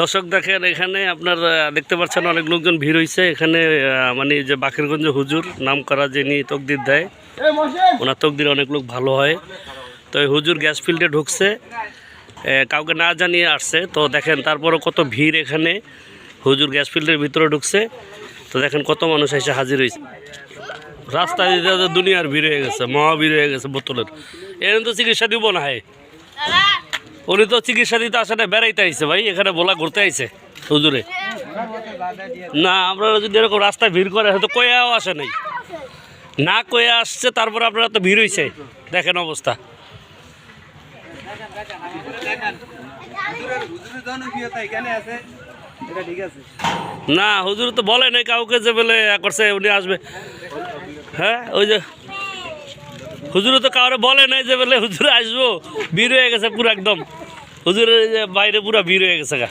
দর্শক দেখেন, এখানে আপনার দেখতে পাচ্ছেন অনেক লোকজন ভিড় হয়েছে এখানে মানে যে বাকিরগঞ্জ হুজুর নাম করা যিনি তকদির দেয়, ওনার তকদির অনেক লোক ভালো হয়। তো হুজুর গ্যাস ফিল্ডে ঢুকছে কাউকে না জানিয়ে আসছে। তো দেখেন, তারপরও কত ভিড় এখানে। হুজুর গ্যাস ফিল্ডের ভিতরে ঢুকছে। তো দেখেন, কত মানুষ এসে হাজির হয়েছে রাস্তায় দুনিয়ার ভিড় হয়ে গেছে, মহা ভিড় হয়ে গেছে বোতলের। এখানে তো চিকিৎসা দিব না হয় উনি তো চিকিৎসা দিতে আসে না বেড়াইতে আইছে ভাই, এখানে বলা ঘুরতে আইছে, হুজুরে। না আপনারা যদি এরকম রাস্তায় ভিড় করে, হয়তো কয়াও আসে নাই। না কয়ে আসছে, তারপরে আপনারা তো ভিড় হয়েছে দেখেন অবস্থা। না, হুজুর তো বলে নাই কাউকে যে বলে করছে, উনি আসবে। হ্যাঁ ওই যে, হুজুর তো কাউরে বলে নাই যে বলে হুজুর আসব। ভিড় হয়ে গেছে পুরো একদম। হুজুরের বাইরে পুরা ভিড় হয়ে গেছে গা।